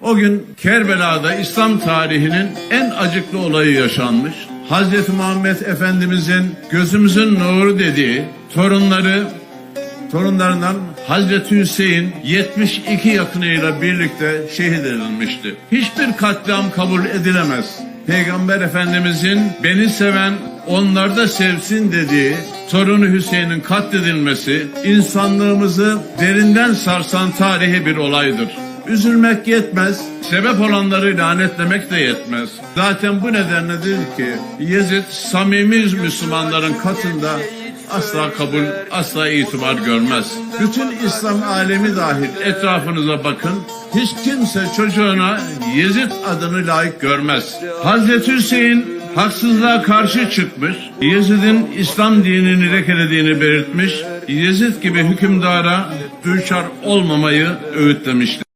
O gün Kerbela'da İslam tarihinin en acıklı olayı yaşanmış. Hazreti Muhammed Efendimizin gözümüzün nuru dediği torunları torunlarından Hazreti Hüseyin 72 yakınıyla birlikte şehit edilmişti. Hiçbir katliam kabul edilemez. Peygamber Efendimizin beni seven onlar da sevsin dediği torunu Hüseyin'in katledilmesi insanlığımızı derinden sarsan tarihi bir olaydır. Üzülmek yetmez, sebep olanları lanetlemek de yetmez. Zaten bu nedenledir ki Yezid samimi Müslümanların katında asla kabul, asla itibar görmez. Bütün İslam alemi dahil etrafınıza bakın. Hiç kimse çocuğuna Yezid adını layık görmez. Hazreti Hüseyin haksızlığa karşı çıkmış, Yezid'in İslam dinini lekelediğini belirtmiş, Yezid gibi hükümdara düçar olmamayı öğütlemiştir.